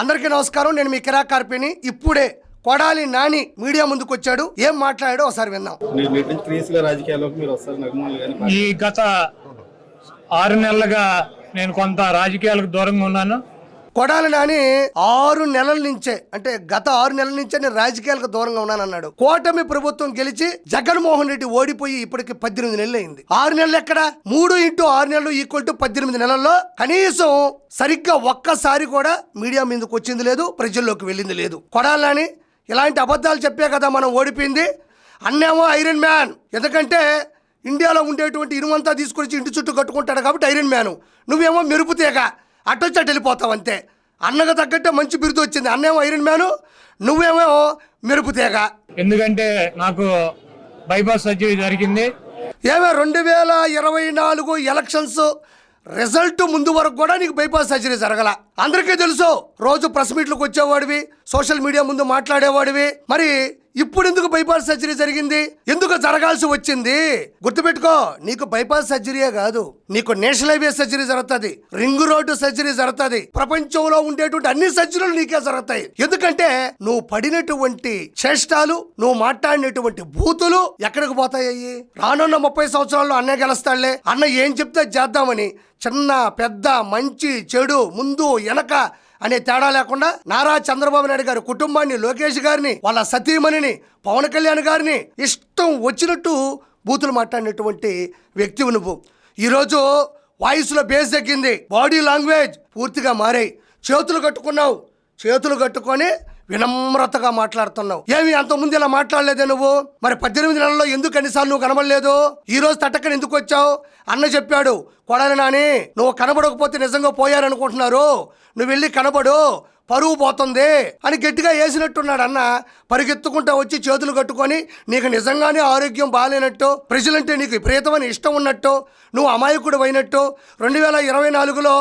అందరికీ నమస్కారం. నేను మీ కిరా కార్పిని ఇప్పుడే కొడాలి నాని మీడియా ముందుకు వచ్చాడు ఏం మాట్లాడాడో ఒకసారి విందాం. కానీ ఈ గత ఆరు నెలలుగా నేను కొంత రాజకీయాలకు దూరంగా ఉన్నాను. కొడాలి నాని ఆరు నెలల నుంచే అంటే గత ఆరు నెలల నుంచే నేను రాజకీయాలకు దూరంగా ఉన్నానన్నాడు కూటమి ప్రభుత్వం గెలిచి జగన్మోహన్ రెడ్డి ఓడిపోయి ఇప్పటికి పద్దెనిమిది నెలలు అయింది. ఆరు నెలలు ఎక్కడ? మూడు ఇంటూ ఆరు నెలలు ఈక్వల్ టు పద్దెనిమిది నెలల్లో కనీసం సరిగ్గా ఒక్కసారి కూడా మీడియా మీదకి వచ్చింది లేదు ప్రజల్లోకి వెళ్ళింది లేదు. కొడాలని ఇలాంటి అబద్ధాలు చెప్పే కదా మనం ఓడిపోయింది. అన్నేమో ఐరన్ మ్యాన్. ఎందుకంటే ఇండియాలో ఉండేటువంటి ఇనుమంతా తీసుకొచ్చి ఇంటి చుట్టూ కట్టుకుంటాడు కాబట్టి ఐరన్ మ్యాన్. నువ్వేమో మెరుపుతేగా తీగ అట్టొచ్చట వెళ్ళిపోతావు అంతే. అన్నకు తగ్గట్టే మంచి బిరుదు వచ్చింది. అన్నేమో ఐరన్ మ్యాను నువ్వేమో మెరుపు తీగ. ఎందుకంటే నాకు బైపాస్ సర్జరీ జరిగింది. ఏమే రెండు వేల ఇరవై నాలుగు ఎలక్షన్స్ రిజల్ట్ ముందు వరకు కూడా నీకు బైపాస్ సర్జరీ జరగల. అందరికీ తెలుసు రోజు ప్రెస్ మీట్లకు వచ్చేవాడివి సోషల్ మీడియా ముందు మాట్లాడేవాడివి. మరి ఇప్పుడు ఎందుకు బైపాస్ సర్జరీ జరిగింది? ఎందుకు జరగాల్సి వచ్చింది? గుర్తుపెట్టుకో నీకు బైపాస్ సర్జరీయే కాదు. నీకు నేషనల్ హైవే సర్జరీ జరుగుతుంది. రింగ్ రోడ్డు సర్జరీ జరుగుతుంది. ప్రపంచంలో ఉండేటువంటి అన్ని సర్జరీలు నీకే జరుగుతాయి. ఎందుకంటే నువ్వు పడినటువంటి చేష్టాలు నువ్వు మాట్లాడినటువంటి బూతులు ఎక్కడికి పోతాయి రానున్న ముప్పై సంవత్సరాల్లో అన్నే గెలుస్తాడులే. అన్న ఏం చెప్తే చేద్దామని చిన్న పెద్ద మంచి చెడు ముందు వెనక అనే తేడా లేకుండా నారా చంద్రబాబు నాయుడు గారి కుటుంబాన్ని లోకేష్ గారిని వాళ్ళ సతీమణిని పవన్ కళ్యాణ్ గారిని ఇష్టం వచ్చినట్టు బూతులు మాట్లాడినటువంటి వ్యక్తి నువ్వు. ఈరోజు వాయిస్లో బేస్ తగ్గింది. బాడీ లాంగ్వేజ్ పూర్తిగా మారాయి. చేతులు కట్టుకున్నావు. చేతులు కట్టుకొని వినమ్రతగా మాట్లాడుతున్నావు. ఏమి అంతకుముందు ముందు ఇలా మాట్లాడలేదే నువ్వు? మరి పద్దెనిమిది నెలల్లో ఎందుకు అన్నిసార్లు నువ్వు కనబడలేదు? ఈ రోజు తట్టక్కని ఎందుకు వచ్చావు? అన్న చెప్పాడు కొడాలి నాని నువ్వు కనబడకపోతే నిజంగా పోయారనుకుంటున్నారు. నువ్వు వెళ్ళి కనబడు పరువు పోతుంది అని గట్టిగా వేసినట్టున్నాడు అన్న. పరిగెత్తుకుంటా వచ్చి చేతులు కట్టుకొని నీకు నిజంగానే ఆరోగ్యం బాగాలేనట్టు ప్రజలంటే నీకు విపరీతమైన ఇష్టం ఉన్నట్టు నువ్వు అమాయకుడు అయినట్టు రెండు వేల ఇరవై నాలుగులో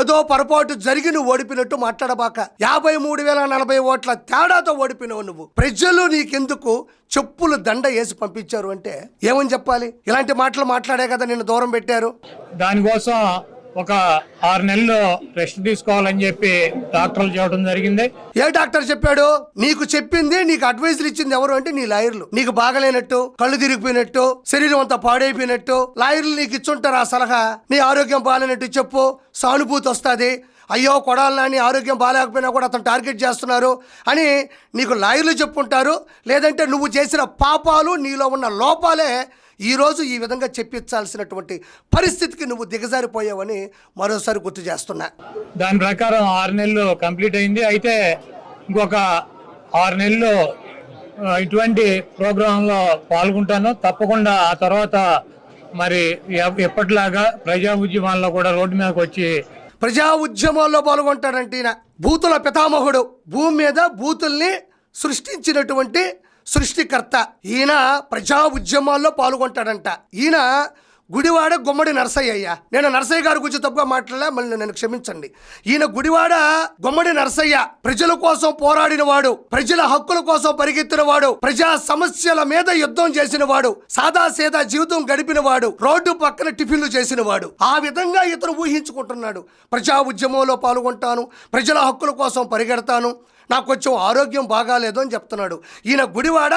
ఏదో పొరపాటు జరిగి నువ్వు ఓడిపినట్టు మాట్లాడబాక. యాభై మూడు వేల నలభై ఓట్ల తేడాతో ఓడిపోయినావు నువ్వు. ప్రజలు నీకెందుకు చెప్పులు దండ వేసి పంపించారు అంటే ఏమని చెప్పాలి? ఇలాంటి మాటలు మాట్లాడే కదా నిన్ను దూరం పెట్టారు. దానికోసం ఒక ఆరు నెలలు రెస్ట్ తీసుకోవాలని చెప్పి డాక్టర్లు చెప్పడం జరిగింది. ఏ డాక్టర్ చెప్పాడు? నీకు చెప్పింది నీకు అడ్వైజులు ఇచ్చింది ఎవరు అంటే నీ లాయర్లు. నీకు బాగలేనట్టు కళ్ళు తిరిగిపోయినట్టు శరీరం అంతా పాడైపోయినట్టు లాయర్లు నీకు ఇచ్చుంటారు ఆ సలహా. నీ ఆరోగ్యం బాగాలేనట్టు చెప్పు సానుభూతి వస్తుంది. అయ్యో కొడాలని ఆరోగ్యం బాగాలేకపోయినా కూడా అతను టార్గెట్ చేస్తున్నారు అని నీకు లాయర్లు చెప్పుంటారు. లేదంటే నువ్వు చేసిన పాపాలు నీలో ఉన్న లోపాలే ఈరోజు ఈ విధంగా చెప్పించాల్సినటువంటి పరిస్థితికి నువ్వు దిగజారిపోయావని మరోసారి గుర్తు చేస్తున్నా. దాని ప్రకారం ఆరు నెలలు కంప్లీట్ అయింది. అయితే ఇంకొక ఆరు నెలలు ఇటువంటి ప్రోగ్రాంలో పాల్గొంటాను. తప్పకుండా ఆ తర్వాత మరి ఎప్పటిలాగా ప్రజా ఉద్యమాల్లో కూడా రోడ్డు మీదకి వచ్చి ప్రజా ఉద్యమాల్లో పాల్గొంటాడంటే ఈయన బూతుల పితామహుడు. భూమి మీద బూతుల్ని సృష్టించినటువంటి సృష్టికర్త ఈయన ప్రజా ఉద్యమాల్లో పాల్గొంటాడంట. ఈయన గుడివాడ గుమ్మడి నరసయ్య అయ్యా. నేను నరసయ్య గారి గురించి తప్పుగా మాట్లాడలే మళ్ళీ నన్ను క్షమించండి. ఈయన గుడివాడ గుమ్మడి నరసయ్య ప్రజల కోసం పోరాడిన వాడు ప్రజల హక్కుల కోసం పరిగెత్తిన వాడు ప్రజా సమస్యల మీద యుద్ధం చేసిన వాడు సాదా సీదా జీవితం గడిపిన వాడు రోడ్డు పక్కన టిఫిన్లు చేసిన వాడు ఆ విధంగా ఇతను ఊహించుకుంటున్నాడు. ప్రజా ఉద్యమంలో పాల్గొంటాను ప్రజల హక్కుల కోసం పరిగెడతాను నాకు కొంచెం ఆరోగ్యం బాగాలేదు అని చెప్తున్నాడు. ఈయన గుడివాడ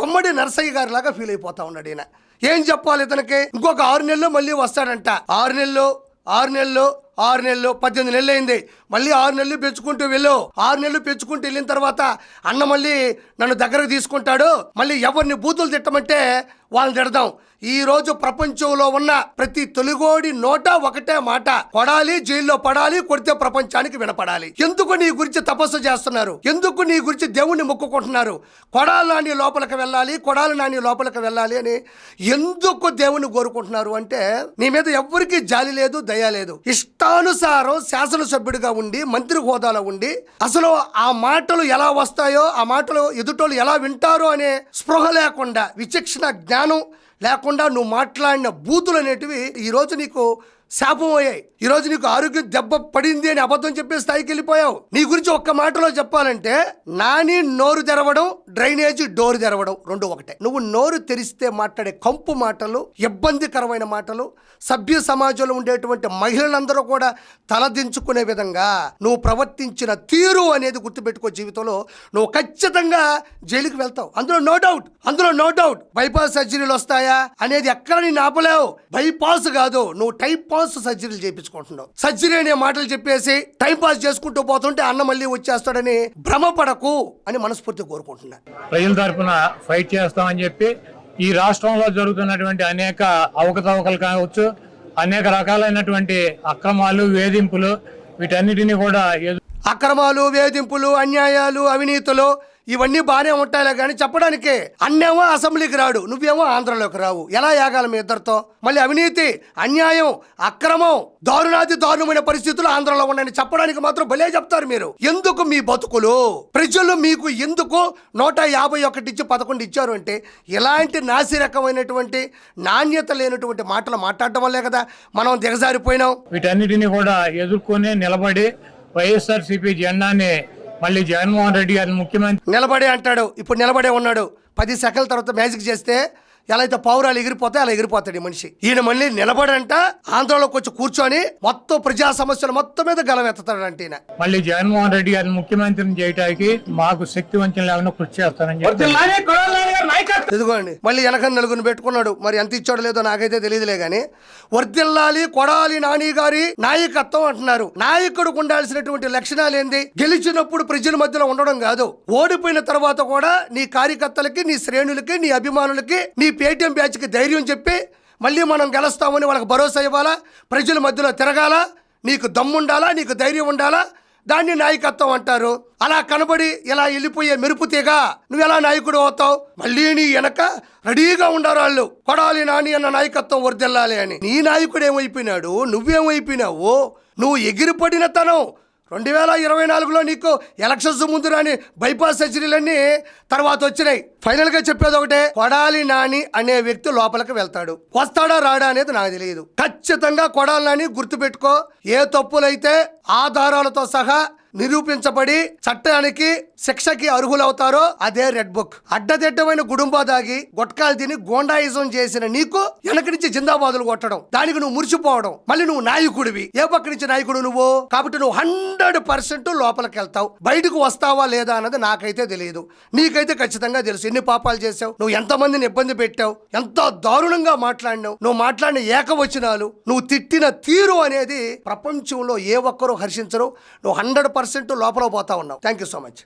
గుమ్మడి నరసయ్య గారి లాగా ఫీల్ అయిపోతా ఉన్నాడు ఈయన. ఏం చెప్పాలి ఇతనికి? ఇంకొక ఆరు నెలలు మళ్ళీ వస్తాడంట. ఆరు నెలలు ఆరు నెలలు ఆరు నెలలు పద్దెనిమిది నెలలు అయింది. మళ్ళీ ఆరు నెలలు పెంచుకుంటూ వెళ్ళు. ఆరు నెలలు పెంచుకుంటూ వెళ్ళిన తర్వాత అన్న మళ్ళీ నన్ను దగ్గరకు తీసుకుంటాడు. మళ్ళీ ఎవరిని బూతులు తిట్టమంటే వాళ్ళని తిడదాం. ఈరోజు ప్రపంచంలో ఉన్న ప్రతి తొలిగోడి నోట ఒకటే మాట. కొడాలి జైల్లో పడాలి కొడితే ప్రపంచానికి వినపడాలి. ఎందుకు నీ గురించి తపస్సు చేస్తున్నారు? ఎందుకు నీ గురించి దేవుణ్ణి మొక్కుకుంటున్నారు? కొడాలి నాని లోపలికి వెళ్ళాలి కొడాలి నాని లోపలికి వెళ్ళాలి అని ఎందుకు దేవుణ్ణి కోరుకుంటున్నారు అంటే నీ మీద ఎవ్వరికీ జాలి లేదు దయ లేదు. ఇష్టానుసారం శాసనసభ్యుడిగా ఉండి మంత్రి హోదాలో ఉండి అసలు ఆ మాటలు ఎలా వస్తాయో ఆ మాటలు ఎదుటోళ్ళు ఎలా వింటారో అనే స్పృహ లేకుండా విచక్షణ జ్ఞానం లేకుండా నువ్వు మాట్లాడిన బూతులు అనేటివి ఈరోజు నీకు శాపం అయ్యాయి ఈ రోజు నీకు ఆరోగ్యం దెబ్బ పడింది అని అబద్ధం చెప్పే స్థాయికి వెళ్ళిపోయావు. నీ గురించి ఒక్క మాటలో చెప్పాలంటే నాని నోరు తెరవడం డ్రైనేజ్ డోర్ తెరవడం రెండు ఒకటే. నువ్వు నోరు తెరిస్తే మాట్లాడే కంపు మాటలు ఇబ్బందికరమైన మాటలు సభ్య సమాజంలో ఉండేటువంటి మహిళలందరూ కూడా తలదించుకునే విధంగా నువ్వు ప్రవర్తించిన తీరు అనేది గుర్తుపెట్టుకో జీవితంలో. నువ్వు ఖచ్చితంగా జైలుకి వెళ్తావు. అందులో నో డౌట్ అందులో నో డౌట్. బైపాస్ సర్జరీలు వస్తాయా అనేది ఎక్కడ నేను ఆపలేవు. బైపాస్ కాదు నువ్వు టైప్ పాస్ సర్జరీలు చేయించుకుంటున్నావు. సర్జరీ అనే మాటలు చెప్పేసి టైం పాస్ చేసుకుంటూ పోతుంటే అన్న మళ్ళీ వచ్చేస్తాడని భ్రమపడకు అని మనస్ఫూర్తి కోరుకుంటున్నా. ప్రజల తరపున ఫైట్ చేస్తామని చెప్పి ఈ రాష్ట్రంలో జరుగుతున్నటువంటి అనేక అవకతవకలు కావచ్చు అనేక రకాలైనటువంటి అక్రమాలు వేధింపులు వీటన్నిటిని కూడా అక్రమాలు వేధింపులు అన్యాయాలు అవినీతులు ఇవన్నీ బాగానే ఉంటాయిలే కానీ చెప్పడానికి. అన్నేమో అసెంబ్లీకి రాడు. నువ్వేమో ఆంధ్రలోకి రావు. ఎలా యాగాలి మీ ఇద్దరితో? మళ్ళీ అవినీతి అన్యాయం అక్రమం దారుణాది దారుణమైన పరిస్థితులు ఆంధ్రలో ఉన్నాయని చెప్పడానికి మాత్రం భలే చెప్తారు మీరు. ఎందుకు మీ బతుకులు? ప్రజలు మీకు ఎందుకు నూట యాభై ఒకటి ఇచ్చి పదకొండు ఇచ్చారు అంటే ఇలాంటి నాసిరకమైనటువంటి నాణ్యత లేనటువంటి మాటలు మాట్లాడటం వల్లే కదా మనం దిగజారిపోయినాం. వీటన్నిటిని కూడా ఎదుర్కొని నిలబడి వైఎస్ఆర్సీపీ జెండాని మళ్ళీ జగన్మోహన్ రెడ్డి గారిని ముఖ్యమంత్రి నిలబడే అంటాడు. ఇప్పుడు నిలబడే ఉన్నాడు. పది సెకండ్ల తర్వాత మ్యాజిక్ చేస్తే ఎలా అయితే పావురాలు ఎగిరిపోతాయి అలా ఎగిరిపోతాడు ఈ మనిషి. ఈయన మళ్ళీ నిలబడంట ఆంధ్రలోకి వచ్చి కూర్చొని మొత్తం ప్రజా సమస్యలు మొత్తం మీద గలమెత్తాడంట ఈయన. మళ్ళీ జగన్మోహన్ రెడ్డి గారిని ముఖ్యమంత్రిని చేయడానికి మాకు శక్తి వంచన లేకుండా కృషి చేస్తానని ఇదిగోండి మళ్ళీ వెనక నలుగురిని పెట్టుకున్నాడు. మరి ఎంత ఇచ్చాడో లేదో నాకైతే తెలియదులే గాని. వర్దిల్లాలి కొడాలి నాని గారి నాయకత్వం అంటున్నారు. నాయకుడికి ఉండాల్సినటువంటి లక్షణాలు ఏంది? గెలిచినప్పుడు ప్రజల మధ్యలో ఉండడం కాదు. ఓడిపోయిన తర్వాత కూడా నీ కార్యకర్తలకి నీ శ్రేణులకి నీ అభిమానులకి నీ పేటీఎం బ్యాచ్కి ధైర్యం చెప్పి మళ్ళీ మనం గెలుస్తామని వాళ్ళకి భరోసా ఇవ్వాలా? ప్రజల మధ్యలో తిరగాల? నీకు దమ్ముండాలా? నీకు ధైర్యం ఉండాలా? దాన్ని నాయకత్వం అంటారు. అలా కనబడి ఇలా వెళ్ళిపోయే మెరుపు తీగ నువ్వు ఎలా నాయకుడు అవుతావు? మళ్ళీ నీ వెనక రెడీగా ఉండారు వాళ్ళు. కొడాలి నాని అన్న నాయకత్వం వర్దిల్లాలి అని. నీ నాయకుడు ఏమైపోయినాడు? నువ్వేమైపోయినావు? నువ్వు ఎగిరిపడిన తనం. రెండు వేల ఇరవై నాలుగులో నీకు ఎలక్షన్స్ ముందు రాని బైపాస్ సర్జరీలన్నీ తర్వాత వచ్చినాయి. ఫైనల్గా చెప్పేది ఒకటే కొడాలి నాని అనే వ్యక్తి లోపలికి వెళ్తాడు. వస్తాడా రాడా అనేది నాకు తెలియదు. ఖచ్చితంగా కొడాలి నాని గుర్తుపెట్టుకో. ఏ తప్పులైతే ఆధారాలతో సహా నిరూపించబడి చట్టానికి శిక్షకి అర్హులవుతారో అదే రెడ్ బుక్. అడ్డదిడ్డమైన గుడుంబా దాగి గొట్కాలు తిని గోండాయిజం చేసిన నీకు వెనక నుంచి జిందాబాదులు కొట్టడం దానికి నువ్వు మురిసిపోవడం మళ్ళీ నువ్వు నాయకుడివి. ఏ పక్క నుంచి నాయకుడు నువ్వు? కాబట్టి నువ్వు హండ్రెడ్ పర్సెంట్ లోపలికి వెళ్తావు. బయటకు వస్తావా లేదా అన్నది నాకైతే తెలియదు. నీకైతే ఖచ్చితంగా తెలుసు. ఎన్ని పాపాలు చేసావు నువ్వు ఎంతమందిని ఇబ్బంది పెట్టావు? ఎంత దారుణంగా మాట్లాడినావు? నువ్వు మాట్లాడిన ఏకవచనాలు నువ్వు తిట్టిన తీరు అనేది ప్రపంచంలో ఏ ఒక్కరూ హర్షించరు. నువ్వు హండ్రెడ్ పర్సెంట్ లోపల పోతా ఉన్నావు. Thank you so much